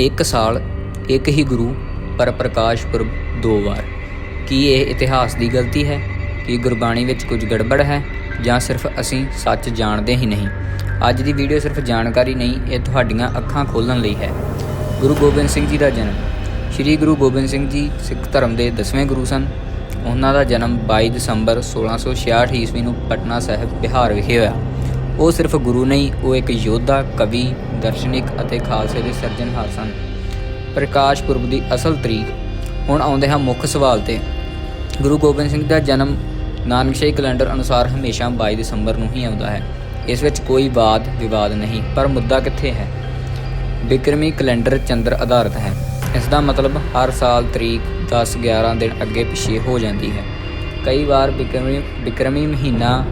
ਇੱਕ ਸਾਲ, ਇੱਕ ਹੀ ਗੁਰੂ, ਪਰ ਪ੍ਰਕਾਸ਼ ਪੁਰਬ ਦੋ ਵਾਰ। ਕੀ ਇਹ ਇਤਿਹਾਸ ਦੀ ਗਲਤੀ ਹੈ? ਕੀ ਗੁਰਬਾਣੀ ਵਿੱਚ ਕੁਝ ਗੜਬੜ ਹੈ? ਜਾਂ ਸਿਰਫ ਅਸੀਂ ਸੱਚ ਜਾਣਦੇ ਹੀ ਨਹੀਂ? ਅੱਜ ਦੀ ਵੀਡੀਓ ਸਿਰਫ ਜਾਣਕਾਰੀ ਨਹੀਂ, ਇਹ ਤੁਹਾਡੀਆਂ ਅੱਖਾਂ ਖੋਲਣ ਲਈ ਹੈ। ਗੁਰੂ ਗੋਬਿੰਦ ਸਿੰਘ ਜੀ ਦਾ ਜਨਮ। ਸ੍ਰੀ ਗੁਰੂ ਗੋਬਿੰਦ ਸਿੰਘ ਜੀ ਸਿੱਖ ਧਰਮ ਦੇ 10ਵੇਂ ਗੁਰੂ ਸਨ। ਉਹਨਾਂ ਦਾ ਜਨਮ 22 ਦਸੰਬਰ 1666 ਈਸਵੀ ਨੂੰ ਪਟਨਾ ਸਾਹਿਬ ਬਿਹਾਰ ਵਿਖੇ ਹੋਇਆ। ਉਹ ਸਿਰਫ ਗੁਰੂ ਨਹੀਂ, ਉਹ ਇੱਕ ਯੋਧਾ, ਕਵੀ, ਦਰਸ਼ਨਿਕ ਅਤੇ ਖਾਲਸੇ ਦੇ ਸਿਰਜਣਹਾਰ ਸਨ। ਪ੍ਰਕਾਸ਼ ਪੁਰਬ ਦੀ ਅਸਲ ਤਰੀਕ ਹੁਣ ਆਉਂਦੇ ਹਾਂ ਮੁੱਖ ਸਵਾਲ ਤੇ। ਗੁਰੂ ਗੋਬਿੰਦ ਸਿੰਘ ਦਾ ਜਨਮ ਨਾਨਕਸ਼ਾਹੀ ਕੈਲੰਡਰ ਅਨੁਸਾਰ ਹਮੇਸ਼ਾ 22 ਦਸੰਬਰ ਨੂੰ ਹੀ ਆਉਂਦਾ ਹੈ। ਇਸ ਵਿੱਚ ਕੋਈ ਵਾਦ, ਵਿਵਾਦ ਨਹੀਂ, ਪਰ ਮੁੱਦਾ ਕਿੱਥੇ ਹੈ? ਬਿਕਰਮੀ ਕੈਲੰਡਰ ਚੰਦਰ ਆਧਾਰਿਤ ਹੈ। ਇਸ ਦਾ ਮਤਲਬ ਹਰ ਸਾਲ ਤਰੀਕ 10 11 ਦਿਨ ਅੱਗੇ ਪਿੱਛੇ ਹੋ ਜਾਂਦੀ ਹੈ। ਕਈ ਵਾਰ ਬਿਕਰਮੀ ਬਿਕਰਮੀ ਮਹੀਨਾ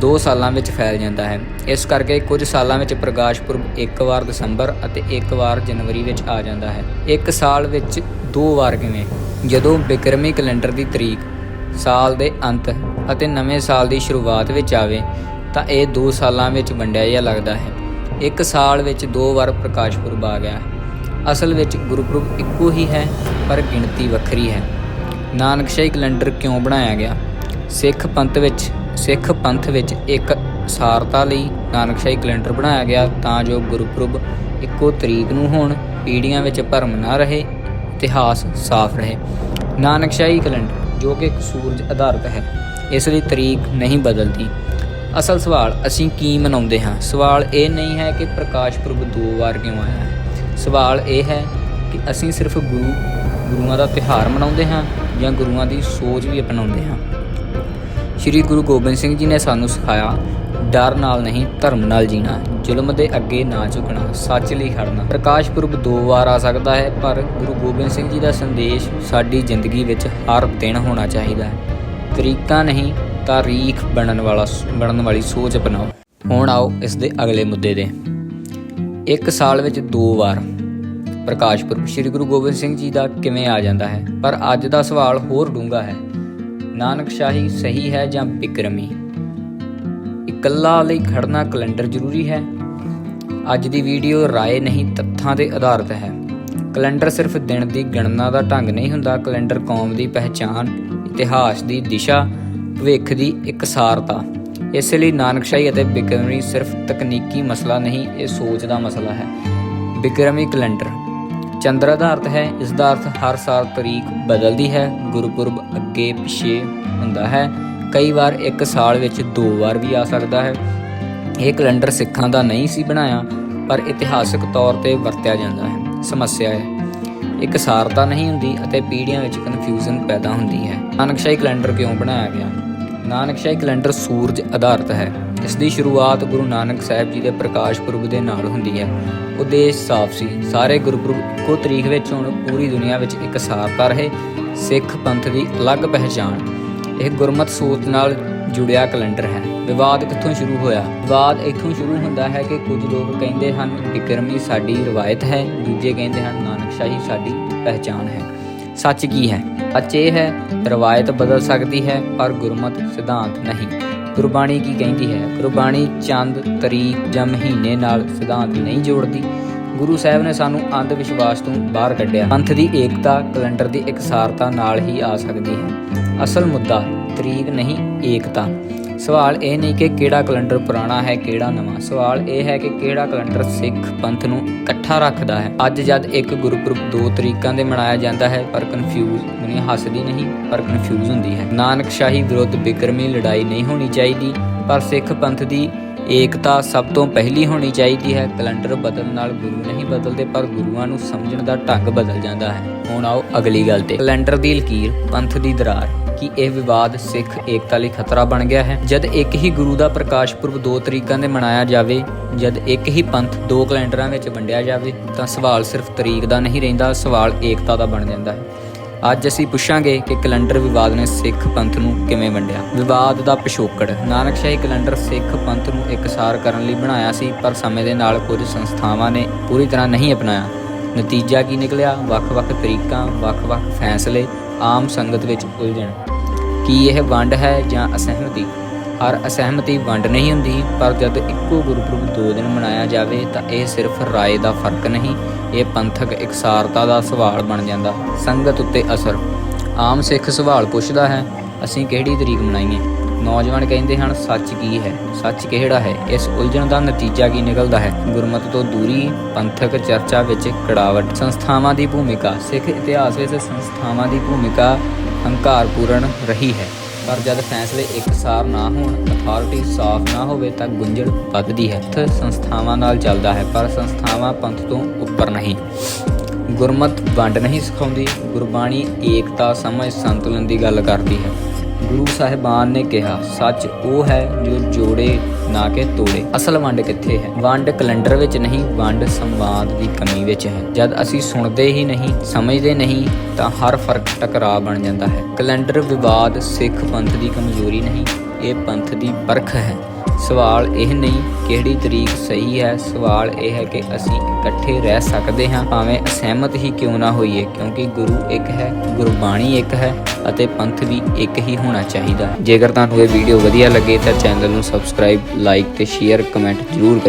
2 ਸਾਲਾਂ ਵਿੱਚ ਫੈਲ ਜਾਂਦਾ ਹੈ। ਇਸ ਕਰਕੇ ਕੁਝ ਸਾਲਾਂ ਵਿੱਚ ਪ੍ਰਕਾਸ਼ ਪੁਰਬ ਇੱਕ ਵਾਰ ਦਸੰਬਰ ਅਤੇ ਇੱਕ ਵਾਰ ਜਨਵਰੀ ਵਿੱਚ ਆ ਜਾਂਦਾ ਹੈ। ਇੱਕ ਸਾਲ ਵਿੱਚ ਦੋ ਵਾਰ ਕਿਵੇਂ? ਜਦੋਂ ਬਿਕਰਮੀ ਕੈਲੰਡਰ ਦੀ ਤਰੀਕ ਸਾਲ ਦੇ ਅੰਤ ਅਤੇ ਨਵੇਂ ਸਾਲ ਦੀ ਸ਼ੁਰੂਆਤ ਵਿੱਚ ਆਵੇ, ਤਾਂ ਇਹ 2 ਸਾਲਾਂ ਵਿੱਚ ਵੰਡਿਆ ਜਿਹਾ ਲੱਗਦਾ ਹੈ। ਇੱਕ ਸਾਲ ਵਿੱਚ ਦੋ ਵਾਰ ਪ੍ਰਕਾਸ਼ ਪੁਰਬ ਆ ਗਿਆ। ਹੈ ਅਸਲ ਵਿੱਚ ਗੁਰਪੁਰਬ ਇੱਕੋ ਹੀ ਹੈ, ਪਰ ਗਿਣਤੀ ਵੱਖਰੀ ਹੈ। ਨਾਨਕਸ਼ਾਹੀ ਕੈਲੰਡਰ ਕਿਉਂ ਬਣਾਇਆ ਗਿਆ? ਸਿੱਖ ਪੰਥ ਵਿੱਚ ਸਿੱਖ ਪੰਥ ਵਿੱਚ ਇੱਕ ਸਾਰਤਾ ਲਈ ਨਾਨਕਸ਼ਾਹੀ ਕੈਲੰਡਰ ਬਣਾਇਆ ਗਿਆ ਤਾਂ ਜੋ ਗੁਰਪੁਰਬ ਇੱਕੋ ਤਰੀਕ ਨੂੰ ਹੋਣ, ਪੀੜ੍ਹੀਆਂ ਵਿੱਚ ਭਰਮ ਨਾ ਰਹੇ, ਇਤਿਹਾਸ ਸਾਫ਼ ਰਹੇ। ਨਾਨਕਸ਼ਾਹੀ ਕੈਲੰਡਰ, ਜੋ ਕਿ ਇੱਕ ਸੂਰਜ ਆਧਾਰਿਤ ਹੈ, ਇਸ ਲਈ ਤਰੀਕ ਨਹੀਂ ਬਦਲਦੀ। ਅਸਲ ਸਵਾਲ, ਅਸੀਂ ਕੀ ਮਨਾਉਂਦੇ ਹਾਂ? ਸਵਾਲ ਇਹ ਨਹੀਂ ਹੈ ਕਿ ਪ੍ਰਕਾਸ਼ ਪੁਰਬ ਦੋ ਵਾਰ ਕਿਉਂ ਆਇਆ ਹੈ। ਸਵਾਲ ਇਹ ਹੈ ਕਿ ਅਸੀਂ ਸਿਰਫ ਗੁਰੂ, ਗੁਰੂਆਂ ਦਾ ਤਿਉਹਾਰ ਮਨਾਉਂਦੇ ਹਾਂ ਜਾਂ ਗੁਰੂਆਂ ਦੀ ਸੋਚ ਵੀ ਅਪਣਾਉਂਦੇ ਹਾਂ। ਸ਼੍ਰੀ ਗੁਰੂ ਗੋਬਿੰਦ ਸਿੰਘ ਜੀ ਨੇ ਸਾਨੂੰ ਸਿਖਾਇਆ, ਡਰ ਨਾਲ ਨਹੀਂ, ਧਰਮ ਨਾਲ ਜੀਣਾ। ਜ਼ੁਲਮ ਦੇ ਅੱਗੇ ਨਾ ਝੁਕਣਾ, ਸੱਚ ਲਈ ਖੜਨਾ ਪ੍ਰਕਾਸ਼ ਪੁਰਬ ਦੋ ਵਾਰ ਆ ਸਕਦਾ ਹੈ, ਪਰ ਗੁਰੂ ਗੋਬਿੰਦ ਸਿੰਘ ਜੀ ਦਾ ਸੰਦੇਸ਼ ਸਾਡੀ ਜ਼ਿੰਦਗੀ ਵਿੱਚ ਹਰ ਦਿਨ ਹੋਣਾ ਚਾਹੀਦਾ ਹੈ। ਤਰੀਕਾਂ ਨਹੀਂ, ਤਾਰੀਖ ਬਣਨ ਵਾਲਾ ਬਣਨ ਵਾਲੀ ਸੋਚ ਅਪਣਾਓ। ਹੁਣ ਆਓ ਇਸ ਦੇ ਅਗਲੇ ਮੁੱਦੇ ਦੇ। ਇੱਕ ਸਾਲ ਵਿੱਚ ਦੋ ਵਾਰ ਪ੍ਰਕਾਸ਼ ਪੁਰਬ। ਸ੍ਰੀ ਗੁਰੂ ਗੋਬਿੰਦ ਸਿੰਘ ਜੀ ਦਾ ਕਿਵੇਂ ਆ ਜਾਂਦਾ ਹੈ? ਪਰ ਅੱਜ ਦਾ ਸਵਾਲ ਹੋਰ ਡੂੰਘਾ ਹੈ। ਨਾਨਕਸ਼ਾਹੀ ਸਹੀ ਹੈ ਜਾਂ ਬਿਕਰਮੀ? ਇਕੱਲਾ ਲਈ ਖੜਨਾ ਕੈਲੰਡਰ ਜ਼ਰੂਰੀ ਹੈ। ਅੱਜ ਦੀ ਵੀਡੀਓ ਰਾਏ ਨਹੀਂ, ਤੱਥਾਂ ਤੇ ਆਧਾਰਿਤ ਹੈ। ਕੈਲੰਡਰ ਸਿਰਫ ਦਿਨ ਦੀ ਗਣਨਾ ਦਾ ਢੰਗ ਨਹੀਂ ਹੁੰਦਾ। ਕੈਲੰਡਰ ਕੌਮ ਦੀ ਪਹਿਚਾਣ, ਇਤਿਹਾਸ ਦੀ ਦਿਸ਼ਾ, ਭਵਿੱਖ ਦੀ ਇਕਸਾਰਤਾ। ਇਸ ਲਈ ਨਾਨਕਸ਼ਾਹੀ ਅਤੇ ਬਿਕਰਮੀ ਸਿਰਫ ਤਕਨੀਕੀ ਮਸਲਾ ਨਹੀਂ, ਇਹ ਸੋਚ ਦਾ ਮਸਲਾ ਹੈ। ਬਿਕਰਮੀ ਕੈਲੰਡਰ ਚੰਦਰ ਆਧਾਰਿਤ ਹੈ ਇਸ ਦਾ ਅਰਥ ਹਰ ਸਾਲ ਤਰੀਕ ਬਦਲਦੀ ਹੈ, ਗੁਰਪੁਰਬ ਅੱਗੇ ਪਿੱਛੇ ਹੁੰਦਾ ਹੈ। ਕਈ ਵਾਰ ਇੱਕ ਸਾਲ ਵਿੱਚ ਦੋ ਵਾਰ ਵੀ ਆ ਸਕਦਾ ਹੈ। ਇਹ ਕੈਲੰਡਰ ਸਿੱਖਾਂ ਦਾ ਨਹੀਂ ਸੀ ਬਣਾਇਆ, ਪਰ ਇਤਿਹਾਸਕ ਤੌਰ ਤੇ ਵਰਤਿਆ ਜਾਂਦਾ ਹੈ। ਸਮੱਸਿਆ ਹੈ, ਇੱਕ ਸਾਰਤਾ ਨਹੀਂ ਹੁੰਦੀ ਅਤੇ ਪੀੜ੍ਹੀਆਂ ਵਿੱਚ ਕਨਫਿਊਜ਼ਨ ਪੈਦਾ ਹੁੰਦੀ ਹੈ। ਨਾਨਕਸ਼ਾਹੀ ਕੈਲੰਡਰ ਕਿਉਂ ਬਣਾਇਆ ਗਿਆ? ਨਾਨਕਸ਼ਾਹੀ ਕੈਲੰਡਰ ਸੂਰਜ ਆਧਾਰਿਤ ਹੈ। ਇਸ ਦੀ ਸ਼ੁਰੂਆਤ ਗੁਰੂ ਨਾਨਕ ਸਾਹਿਬ ਜੀ ਦੇ ਪ੍ਰਕਾਸ਼ ਪੁਰਬ ਦੇ ਨਾਲ ਹੁੰਦੀ ਹੈ। ਉਦੇਸ਼ ਸਾਫ਼ ਸੀ। ਸਾਰੇ ਗੁਰਪੁਰਬ ਇੱਕੋ ਤਰੀਕ ਵਿੱਚ ਹੁਣ, ਪੂਰੀ ਦੁਨੀਆ ਵਿੱਚ ਇੱਕ ਸਾਰਤਾ ਰਹੇ, ਸਿੱਖ ਪੰਥ ਦੀ ਅਲੱਗ ਪਹਿਚਾਣ। ਇਹ ਗੁਰਮਤ ਸੋਚ ਨਾਲ ਜੁੜਿਆ ਕੈਲੰਡਰ ਹੈ। ਵਿਵਾਦ ਕਿੱਥੋਂ ਸ਼ੁਰੂ ਹੋਇਆ? ਵਿਵਾਦ ਇੱਥੋਂ ਸ਼ੁਰੂ ਹੁੰਦਾ ਹੈ ਕਿ ਕੁਝ ਲੋਕ ਕਹਿੰਦੇ ਹਨ, ਬਿਕਰਮੀ ਸਾਡੀ ਰਵਾਇਤ ਹੈ। ਦੂਜੇ ਕਹਿੰਦੇ ਹਨ ਨਾਨਕਸ਼ਾਹੀ ਸਾਡੀ ਪਹਿਚਾਣ ਹੈ। ਸੱਚ ਕੀ ਹੈ? ਸੱਚ ਇਹ ਹੈ, ਰਵਾਇਤ ਬਦਲ ਸਕਦੀ ਹੈ, ਪਰ ਗੁਰਮਤ ਸਿਧਾਂਤ ਨਹੀਂ। ਗੁਰਬਾਣੀ ਕੀ ਕਹਿੰਦੀ ਹੈ? ਗੁਰਬਾਣੀ ਚੰਦ, ਤਰੀਕ ਜਾਂ ਮਹੀਨੇ ਨਾਲ ਸਿਧਾਂਤ ਨਹੀਂ ਜੋੜਦੀ। ਗੁਰੂ ਸਾਹਿਬ ਨੇ ਸਾਨੂੰ ਅੰਧ ਵਿਸ਼ਵਾਸ ਤੋਂ ਬਾਹਰ ਕੱਢਿਆ। ਪੰਥ ਦੀ ਏਕਤਾ, ਕੈਲੰਡਰ ਦੀ ਇਕਸਾਰਤਾ ਨਾਲ ਹੀ ਆ ਸਕਦੀ ਹੈ। ਅਸਲ ਮੁੱਦਾ ਤਰੀਕ ਨਹੀਂ ਏਕਤਾ ਸਵਾਲ ਇਹ ਨਹੀਂ ਕਿ ਕਿਹੜਾ ਕੈਲੰਡਰ ਪੁਰਾਣਾ ਹੈ, ਕਿਹੜਾ ਨਵਾਂ। ਸਵਾਲ ਇਹ ਹੈ ਕਿ ਕਿਹੜਾ ਕੈਲੰਡਰ ਸਿੱਖ ਪੰਥ ਨੂੰ ਇਕੱਠਾ ਰੱਖਦਾ ਹੈ। ਅੱਜ ਜਦ ਇੱਕ ਗੁਰਪੁਰਬ ਦੋ ਤਰੀਕਾਂ ਦੇ ਮਨਾਇਆ ਜਾਂਦਾ ਹੈ, ਪਰ ਕਨਫਿਊਜ਼ ਦੁਨੀਆ ਹੱਸਦੀ ਨਹੀਂ, ਪਰ ਕਨਫਿਊਜ਼ ਹੁੰਦੀ ਹੈ। ਨਾਨਕ ਸ਼ਾਹੀ ਵਿਰੁੱਧ ਬਿਕਰਮੀ ਲੜਾਈ ਨਹੀਂ ਹੋਣੀ ਚਾਹੀਦੀ, ਪਰ ਸਿੱਖ ਪੰਥ ਦੀ ਏਕਤਾ ਸਭ ਤੋਂ ਪਹਿਲੀ ਹੋਣੀ ਚਾਹੀਦੀ ਹੈ। ਕੈਲੰਡਰ ਬਦਲਣ ਨਾਲ ਗੁਰੂ ਨਹੀਂ ਬਦਲਦੇ, ਪਰ ਗੁਰੂਆਂ ਨੂੰ ਸਮਝਣ ਦਾ ਢੰਗ ਬਦਲ ਜਾਂਦਾ ਹੈ। ਹੁਣ ਆਓ ਅਗਲੀ ਗੱਲ ਤੇ। ਕੈਲੰਡਰ ਦੀ ਲਕੀਰ ਪੰਥ ਦੀ ਦਰਾਰ। ਕਿ ਇਹ ਵਿਵਾਦ ਸਿੱਖ ਏਕਤਾ ਲਈ ਖਤਰਾ ਬਣ ਗਿਆ ਹੈ। ਜਦ ਇੱਕ ਹੀ ਗੁਰੂ ਦਾ ਪ੍ਰਕਾਸ਼ ਪੁਰਬ ਦੋ ਤਰੀਕਾਂ ਦੇ ਮਨਾਇਆ ਜਾਵੇ, ਜਦ ਇੱਕ ਹੀ ਪੰਥ ਦੋ ਕੈਲੰਡਰਾਂ ਵਿੱਚ ਵੰਡਿਆ ਜਾਵੇ, ਤਾਂ ਸਵਾਲ ਸਿਰਫ ਤਰੀਕ ਦਾ ਨਹੀਂ ਰਹਿੰਦਾ, ਸਵਾਲ ਏਕਤਾ ਦਾ ਬਣ ਜਾਂਦਾ ਹੈ। ਅੱਜ ਅਸੀਂ ਪੁੱਛਾਂਗੇ ਕਿ ਕੈਲੰਡਰ ਵਿਵਾਦ ਨੇ ਸਿੱਖ ਪੰਥ ਨੂੰ ਕਿਵੇਂ ਵੰਡਿਆ? ਵਿਵਾਦ ਦਾ ਪਿਛੋਕੜ। ਨਾਨਕਸ਼ਾਹੀ ਕੈਲੰਡਰ ਸਿੱਖ ਪੰਥ ਨੂੰ ਇਕਸਾਰ ਕਰਨ ਲਈ ਬਣਾਇਆ ਸੀ, ਪਰ ਸਮੇਂ ਦੇ ਨਾਲ ਕੁਝ ਸੰਸਥਾਵਾਂ ਨੇ ਪੂਰੀ ਤਰ੍ਹਾਂ ਨਹੀਂ ਅਪਣਾਇਆ। ਨਤੀਜਾ ਕੀ ਨਿਕਲਿਆ? ਵੱਖ-ਵੱਖ ਤਰੀਕਾਂ, ਵੱਖ-ਵੱਖ ਫੈਸਲੇ ਆਮ ਸੰਗਤ ਵਿੱਚ ਉਲਝਣ। ਕੀ ਇਹ ਵੰਡ ਹੈ ਜਾਂ ਅਸਹਿਮਤੀ? ਹਰ ਅਸਹਿਮਤੀ ਵੰਡ ਨਹੀਂ ਹੁੰਦੀ, ਪਰ ਜਦ ਇੱਕੋ ਗੁਰਪੁਰਬ ਦੋ ਦਿਨ ਮਨਾਇਆ ਜਾਵੇ, ਤਾਂ ਇਹ ਸਿਰਫ ਰਾਏ ਦਾ ਫ਼ਰਕ ਨਹੀਂ, ਇਹ ਪੰਥਕ ਇਕਸਾਰਤਾ ਦਾ ਸਵਾਲ ਬਣ ਜਾਂਦਾ। ਸੰਗਤ ਉੱਤੇ ਅਸਰ। ਆਮ ਸਿੱਖ ਸਵਾਲ ਪੁੱਛਦਾ ਹੈ, ਅਸੀਂ ਕਿਹੜੀ ਤਰੀਕ ਮਨਾਈਏ? ਨੌਜਵਾਨ ਕਹਿੰਦੇ ਹਨ, ਸੱਚ ਕੀ ਹੈ? ਸੱਚ ਕਿਹੜਾ ਹੈ? ਇਸ ਉਲਝਣ ਦਾ ਨਤੀਜਾ ਕੀ ਨਿਕਲਦਾ ਹੈ? ਗੁਰਮਤ ਤੋਂ ਦੂਰੀ, ਪੰਥਕ ਚਰਚਾ ਵਿੱਚ ਕੜਾਵਟ। ਸੰਸਥਾਵਾਂ ਦੀ ਭੂਮਿਕਾ। ਸਿੱਖ ਇਤਿਹਾਸ ਵਿੱਚ ਸੰਸਥਾਵਾਂ ਦੀ ਭੂਮਿਕਾ ਹੰਕਾਰਪੂਰਨ ਰਹੀ ਹੈ। ਪਰ ਜਦ ਫੈਸਲੇ ਇੱਕਸਾਰ ਨਾ ਹੋਣ ਅਥਾਰਟੀ ਸਾਫ਼ ਨਾ ਹੋਵੇ ਤਾਂ ਗੁੰਝਲ ਵੱਧਦੀ ਹੈ। ਪੰਥ ਸੰਸਥਾਵਾਂ ਨਾਲ ਚੱਲਦਾ ਹੈ, ਪਰ ਸੰਸਥਾਵਾਂ ਪੰਥ ਤੋਂ ਉੱਪਰ ਨਹੀਂ। ਗੁਰਮਤ ਵੰਡ ਨਹੀਂ ਸਿਖਾਉਂਦੀ। ਗੁਰਬਾਣੀ ਏਕਤਾ ਸਮਝ ਸੰਤੁਲਨ ਦੀ ਗੱਲ ਕਰਦੀ ਹੈ। ਗੁਰੂ ਸਾਹਿਬਾਨ ਨੇ ਕਿਹਾ, ਸੱਚ ਉਹ ਹੈ ਜੋ ਜੋੜੇ ਨਾ ਕਿ ਤੋੜੇ। ਅਸਲ ਵੰਡ ਕਿੱਥੇ ਹੈ? ਵੰਡ ਕੈਲੰਡਰ ਵਿੱਚ ਨਹੀਂ, ਵੰਡ ਸੰਵਾਦ ਦੀ ਕਮੀ ਵਿੱਚ ਹੈ। ਜਦ ਅਸੀਂ ਸੁਣਦੇ ਹੀ ਨਹੀਂ, ਸਮਝਦੇ ਨਹੀਂ, ਤਾਂ ਹਰ ਫ਼ਰਕ ਟਕਰਾਅ ਬਣ ਜਾਂਦਾ ਹੈ। ਕੈਲੰਡਰ ਵਿਵਾਦ ਸਿੱਖ ਪੰਥ ਦੀ ਕਮਜ਼ੋਰੀ ਨਹੀਂ ਇਹ ਪੰਥ ਦੀ ਪਰਖ ਹੈ। ਸਵਾਲ ਇਹ ਨਹੀਂ ਕਿਹੜੀ ਤਰੀਕ ਸਹੀ ਹੈ। ਸਵਾਲ ਇਹ ਹੈ ਕਿ ਅਸੀਂ ਇਕੱਠੇ ਰਹਿ ਸਕਦੇ ਹਾਂ। ਭਾਵੇਂ ਅਸਹਿਮਤ ਹੀ ਕਿਉਂ ਨਾ ਹੋਈਏ, ਕਿਉਂਕਿ ਗੁਰੂ ਇੱਕ ਹੈ, ਗੁਰਬਾਣੀ ਇੱਕ ਹੈ ਅਤੇ ਪੰਥ ਵੀ ਇੱਕ ਹੀ ਹੋਣਾ ਚਾਹੀਦਾ। ਜੇਕਰ ਤੁਹਾਨੂੰ ਇਹ ਵੀਡੀਓ ਵਧੀਆ ਲੱਗੇ ਤਾਂ ਚੈਨਲ ਨੂੰ ਸਬਸਕ੍ਰਾਈਬ, ਲਾਈਕ ਤੇ ਸ਼ੇਅਰ, ਕਮੈਂਟ ਜ਼ਰੂਰ ਕਰਿਓ।